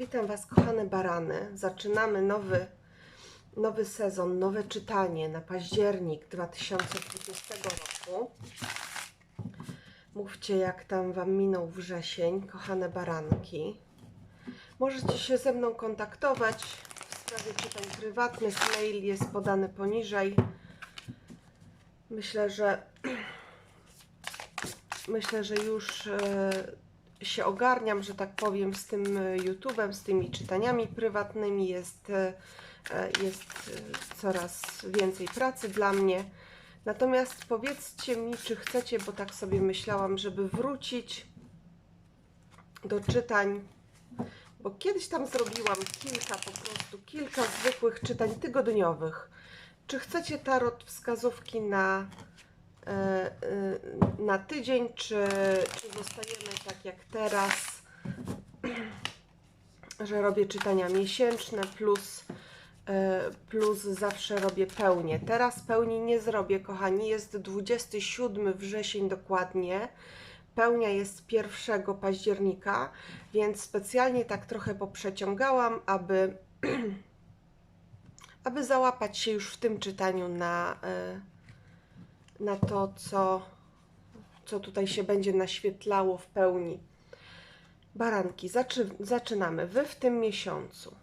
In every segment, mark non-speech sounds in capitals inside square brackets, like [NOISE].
Witam Was, kochane barany. Zaczynamy nowy, nowy sezon, nowe czytanie na październik 2020 roku. Mówcie, jak tam Wam minął wrzesień, kochane baranki. Możecie się ze mną kontaktować w sprawie czytań prywatnych. Mail jest podany poniżej. Myślę, że [CLEARS THROAT] myślę, że już e, się ogarniam, że tak powiem, z tym e, YouTube'em, z tymi czytaniami prywatnymi. Jest, e, e, jest coraz więcej pracy dla mnie. Natomiast powiedzcie mi, czy chcecie, bo tak sobie myślałam, żeby wrócić do czytań, bo kiedyś tam zrobiłam kilka, po prostu kilka zwykłych czytań tygodniowych. Czy chcecie tarot wskazówki na na tydzień, czy, czy zostajemy tak jak teraz, [CLEARS THROAT] że robię czytania miesięczne plus, e, plus zawsze robię pełnię. Teraz pełni nie zrobię, kochani, jest 27 wrzesień dokładnie. Pełnia jest 1 października, więc specjalnie tak trochę poprzeciągałam, aby, [CLEARS THROAT] aby załapać się już w tym czytaniu na, e, na to, co, co tutaj się będzie naświetlało w pełni. Baranki, zaczy, zaczynamy. Wy w tym miesiącu.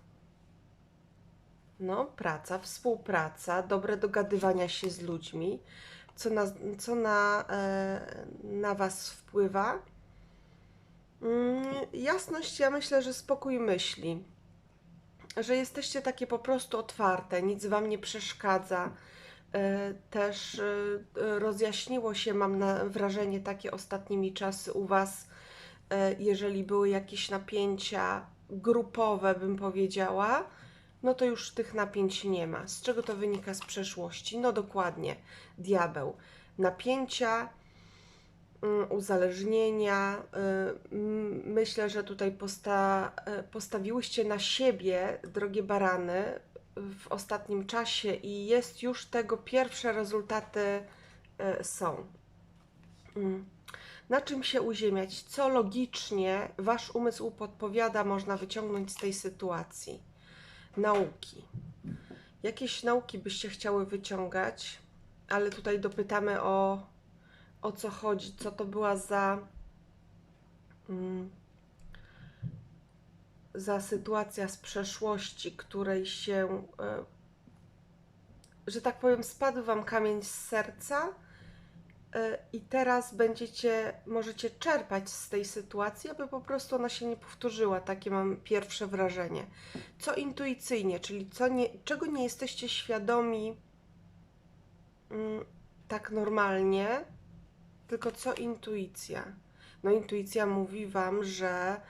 No, praca, współpraca, dobre dogadywania się z ludźmi. Co na, co na, e, na Was wpływa? Mm, jasność, ja myślę, że spokój myśli. Że jesteście takie po prostu otwarte, nic Wam nie przeszkadza. E, Też e, rozjaśniło się, mam wrażenie, takie ostatnimi czasy u Was, e, jeżeli były jakieś napięcia grupowe, bym powiedziała, no to już tych napięć nie ma. Z czego to wynika z przeszłości? No dokładnie, diabeł. Napięcia, mm, uzależnienia. Myślę, że tutaj posta e, postawiłyście na siebie, drogie barany, w ostatnim czasie i jest już tego pierwsze rezultaty e, są. Mm. Na czym się uziemiać? Co logicznie Wasz umysł podpowiada, można wyciągnąć z tej sytuacji? Nauki. Jakieś nauki byście chciały wyciągać, ale tutaj dopytamy o, o co chodzi, co to była za, mm, za sytuacja z przeszłości, której się, e, że tak powiem, spadł Wam kamień z serca e, i teraz będziecie, możecie czerpać z tej sytuacji, aby po prostu ona się nie powtórzyła. Takie mam pierwsze wrażenie. Co intuicyjnie, czyli co nie, czego nie jesteście świadomi mm, tak normalnie, tylko co intuicja. No intuicja mówi Wam, że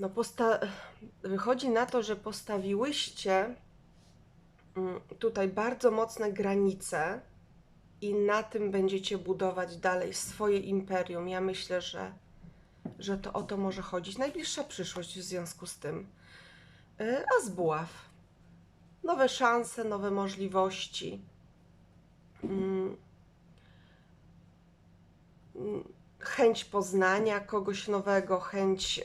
no posta- wychodzi na to, że postawiłyście mm, tutaj bardzo mocne granice i na tym będziecie budować dalej swoje imperium. Ja myślę, że, że to o to może chodzić. Najbliższa przyszłość w związku z tym. E, A z buław. Nowe szanse, nowe możliwości. Mm. Chęć poznania kogoś nowego, chęć e,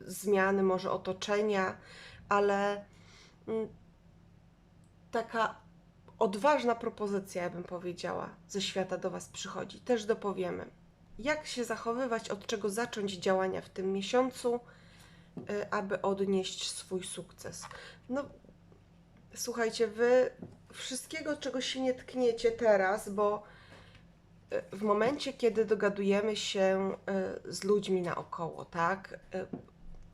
zmiany może otoczenia, ale mm, taka odważna propozycja, ja bym powiedziała, ze świata do Was przychodzi. Też dopowiemy, jak się zachowywać, od czego zacząć działania w tym miesiącu, y, aby odnieść swój sukces. No, słuchajcie, Wy wszystkiego, czego się nie tkniecie teraz, bo y, w momencie, kiedy dogadujemy się y, z ludźmi naokoło, tak, y,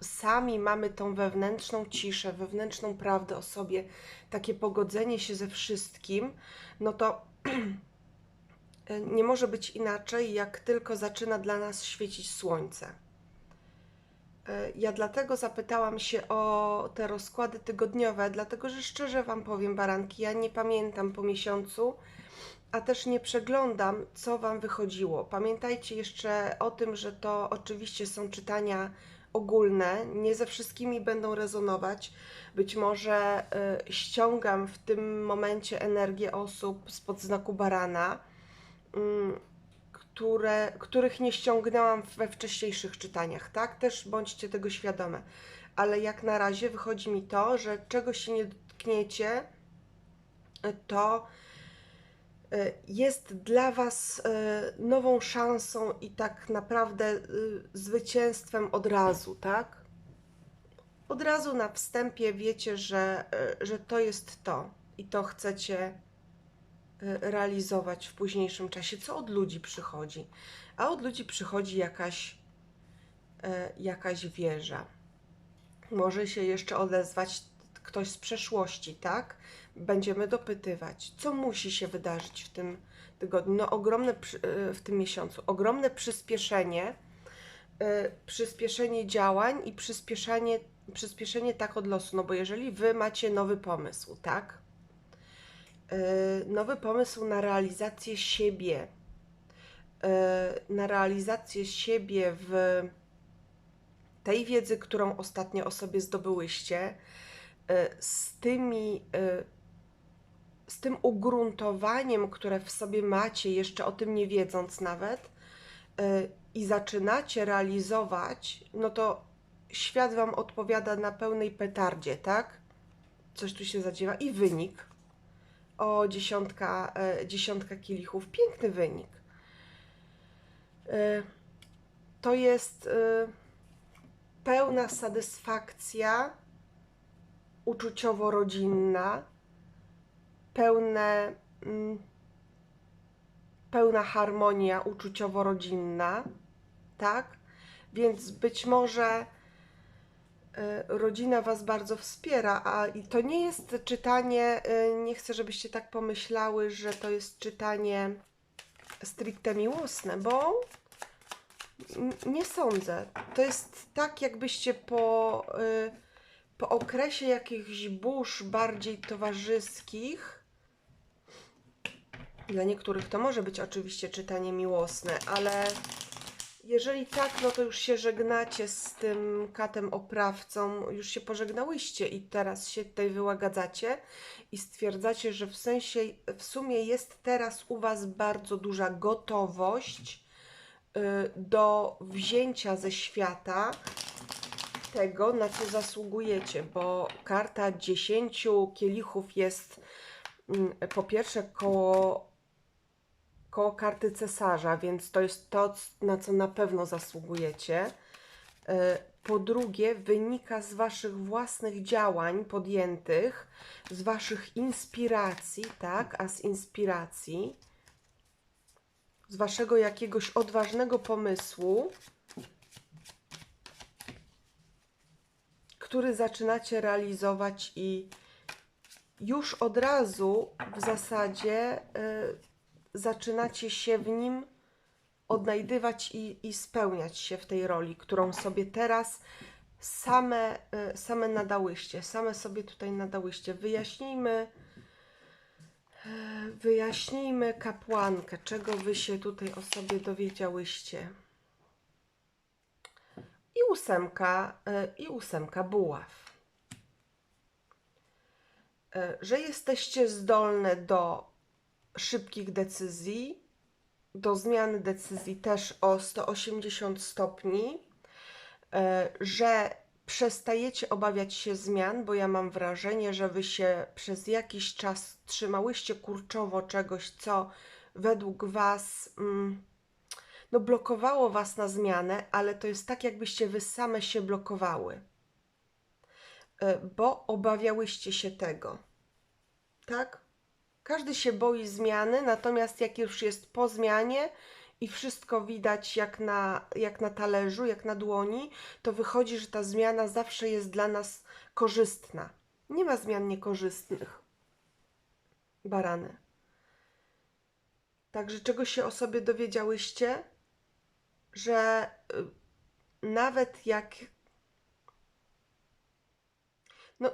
sami mamy tą wewnętrzną ciszę, wewnętrzną prawdę o sobie, takie pogodzenie się ze wszystkim, no to [CLEARS THROAT] nie może być inaczej, jak tylko zaczyna dla nas świecić słońce. E, Ja dlatego zapytałam się o te rozkłady tygodniowe, dlatego że szczerze Wam powiem, baranki, ja nie pamiętam po miesiącu, a też nie przeglądam, co Wam wychodziło. Pamiętajcie jeszcze o tym, że to oczywiście są czytania ogólne, nie ze wszystkimi będą rezonować. Być może y, ściągam w tym momencie energię osób spod znaku barana, mm, które, których nie ściągnęłam we wcześniejszych czytaniach, tak? Też bądźcie tego świadome. Ale jak na razie wychodzi mi to, że czego się nie dotkniecie, to y, jest dla Was y, nową szansą i tak naprawdę y, zwycięstwem od razu, tak? Od razu na wstępie wiecie, że, że to jest to i to chcecie realizować w późniejszym czasie, co od ludzi przychodzi. A od ludzi przychodzi jakaś, jakaś wieża. Może się jeszcze odezwać ktoś z przeszłości, tak? Będziemy dopytywać, co musi się wydarzyć w tym tygodniu. No, ogromne e, w tym miesiącu, ogromne przyspieszenie, przyspieszenie działań i przyspieszenie, przyspieszenie tak od losu. No bo jeżeli wy macie nowy pomysł, tak? E, nowy pomysł na realizację siebie, na realizację siebie w tej wiedzy, którą ostatnio o sobie zdobyłyście, E, z tymi, z tym ugruntowaniem, które w sobie macie, jeszcze o tym nie wiedząc nawet, i zaczynacie realizować, no to świat Wam odpowiada na pełnej petardzie, tak? Coś tu się zadziewa i wynik. O, dziesiątka, dziesiątka kielichów. Piękny wynik. To jest pełna satysfakcja uczuciowo-rodzinna, pełne, mm, pełna harmonia uczuciowo-rodzinna, tak? Więc być może rodzina Was bardzo wspiera, a to nie jest czytanie, y, nie chcę, żebyście tak pomyślały, że to jest czytanie stricte miłosne, bo nie sądzę. To jest tak, jakbyście po y, po okresie jakichś burz bardziej towarzyskich, dla niektórych to może być oczywiście czytanie miłosne, ale jeżeli tak, no to już się żegnacie z tym katem oprawcą, już się pożegnałyście i teraz się tutaj wyłagadzacie i stwierdzacie, że w sensie, w sumie jest teraz u Was bardzo duża gotowość y, do wzięcia ze świata tego, na co zasługujecie, bo karta 10 kielichów jest mm, po pierwsze koło, koło karty cesarza, więc to jest to, na co na pewno zasługujecie. E, po drugie, wynika z Waszych własnych działań podjętych, z Waszych inspiracji, tak? A z inspiracji, z Waszego jakiegoś odważnego pomysłu, który zaczynacie realizować i już od razu w zasadzie y, zaczynacie się w nim odnajdywać i, i spełniać się w tej roli, którą sobie teraz same, y, same nadałyście, same sobie tutaj nadałyście. Wyjaśnijmy, y, wyjaśnijmy kapłankę, czego wy się tutaj o sobie dowiedziałyście i ósemka, e, i ósemka buław. E, że jesteście zdolne do szybkich decyzji, do zmiany decyzji też o 180 stopni, e, że przestajecie obawiać się zmian, bo ja mam wrażenie, że wy się przez jakiś czas trzymałyście kurczowo czegoś, co według was. Mm, no blokowało Was na zmianę, ale to jest tak, jakbyście Wy same się blokowały, e, bo obawiałyście się tego. Tak? Każdy się boi zmiany, natomiast jak już jest po zmianie i wszystko widać jak na, jak na talerzu, jak na dłoni, to wychodzi, że ta zmiana zawsze jest dla nas korzystna. Nie ma zmian niekorzystnych. Barany. Także czego się o sobie dowiedziałyście? że y, nawet jak. No,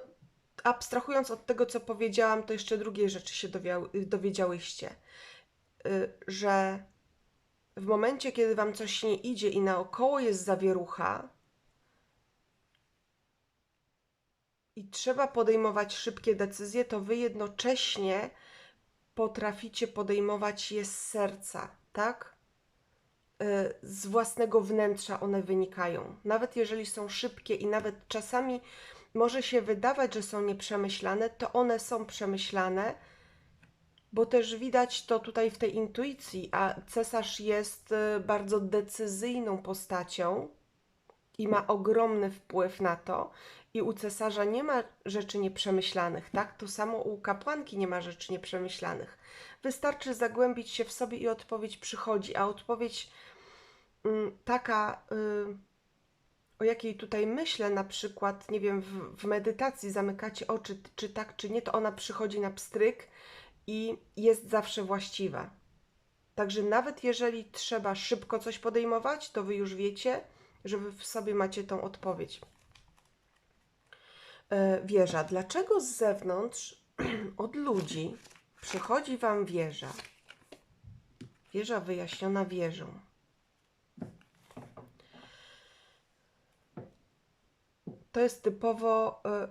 abstrahując od tego, co powiedziałam, to jeszcze drugie rzeczy się dowiedziałyście. Y, że w momencie, kiedy wam coś nie idzie i naokoło jest zawierucha, i trzeba podejmować szybkie decyzje, to wy jednocześnie potraficie podejmować je z serca, tak? y, z własnego wnętrza one wynikają. Nawet jeżeli są szybkie i nawet czasami może się wydawać, że są nieprzemyślane, to one są przemyślane, bo też widać to tutaj w tej intuicji, a cesarz jest y, bardzo decyzyjną postacią i ma ogromny wpływ na to. I u cesarza nie ma rzeczy nieprzemyślanych, tak? To samo u kapłanki nie ma rzeczy nieprzemyślanych. Wystarczy zagłębić się w sobie i odpowiedź przychodzi, a odpowiedź mm, taka, y, jakiej tutaj myślę, na przykład, nie wiem, w, w medytacji zamykacie oczy, czy tak, czy nie, to ona przychodzi na pstryk i jest zawsze właściwa. Także nawet jeżeli trzeba szybko coś podejmować, to wy już wiecie, że wy w sobie macie tą odpowiedź. E, Wieża. Dlaczego z zewnątrz [CLEARS THROAT] od ludzi przychodzi wam wieża? Wieża wyjaśniona wieżą. To jest typowo e,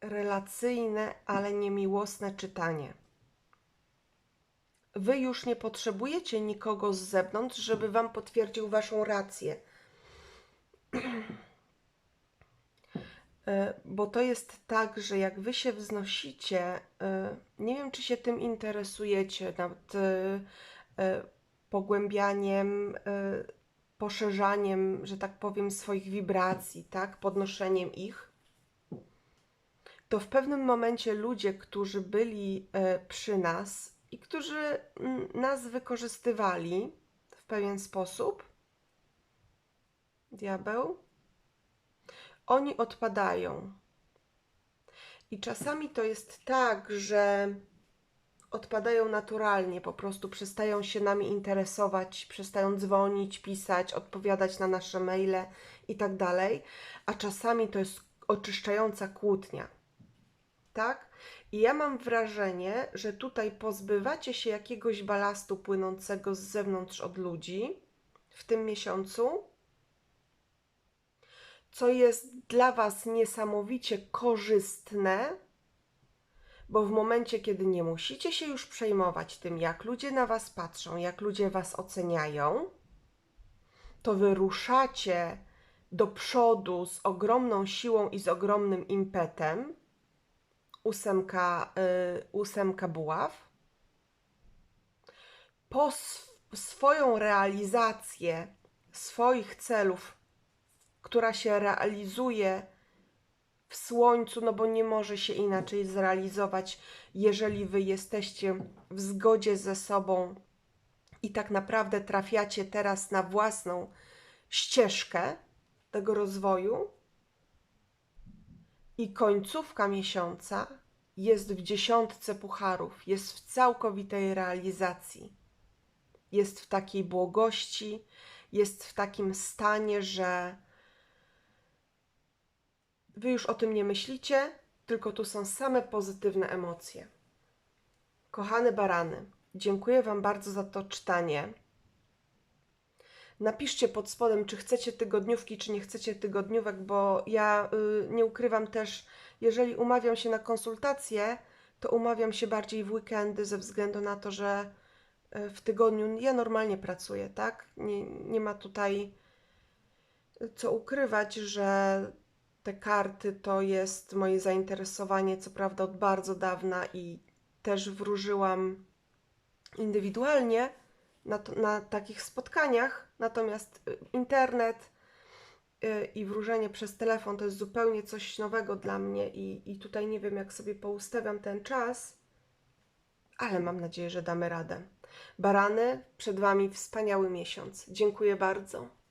relacyjne, ale niemiłosne czytanie. Wy już nie potrzebujecie nikogo z zewnątrz, żeby wam potwierdził waszą rację. E, Bo to jest tak, że jak wy się wznosicie, e, nie wiem, czy się tym interesujecie, nad e, pogłębianiem, poszerzaniem, że tak powiem, swoich wibracji, tak, podnoszeniem ich to w pewnym momencie ludzie, którzy byli e, przy nas i którzy mm, nas wykorzystywali w pewien sposób, diabeł, oni odpadają. I czasami to jest tak, że odpadają naturalnie, po prostu przestają się nami interesować, przestają dzwonić, pisać, odpowiadać na nasze maile i tak dalej, a czasami to jest oczyszczająca kłótnia tak? I ja mam wrażenie, że tutaj pozbywacie się jakiegoś balastu płynącego z zewnątrz od ludzi w tym miesiącu, co jest dla Was niesamowicie korzystne, bo w momencie, kiedy nie musicie się już przejmować tym, jak ludzie na Was patrzą, jak ludzie Was oceniają, to wyruszacie do przodu z ogromną siłą i z ogromnym impetem ósemka, y, ósemka buław. Po sw swoją realizację swoich celów, która się realizuje w słońcu, no bo nie może się inaczej zrealizować, jeżeli wy jesteście w zgodzie ze sobą i tak naprawdę trafiacie teraz na własną ścieżkę tego rozwoju, i końcówka miesiąca jest w dziesiątce pucharów, jest w całkowitej realizacji. Jest w takiej błogości, jest w takim stanie, że wy już o tym nie myślicie, tylko tu są same pozytywne emocje. Kochane barany, dziękuję Wam bardzo za to czytanie. Napiszcie pod spodem, czy chcecie tygodniówki, czy nie chcecie tygodniówek, bo ja y, nie ukrywam też, jeżeli umawiam się na konsultacje, to umawiam się bardziej w weekendy ze względu na to, że y, w tygodniu ja normalnie pracuję, tak? Nie, nie ma tutaj co ukrywać, że te karty to jest moje zainteresowanie, co prawda od bardzo dawna i też wróżyłam indywidualnie na, to, na takich spotkaniach, natomiast y, internet y, i wróżenie przez telefon to jest zupełnie coś nowego dla mnie i, i tutaj nie wiem, jak sobie poustawiam ten czas, ale mam nadzieję, że damy radę. Barany, przed Wami wspaniały miesiąc. Dziękuję bardzo.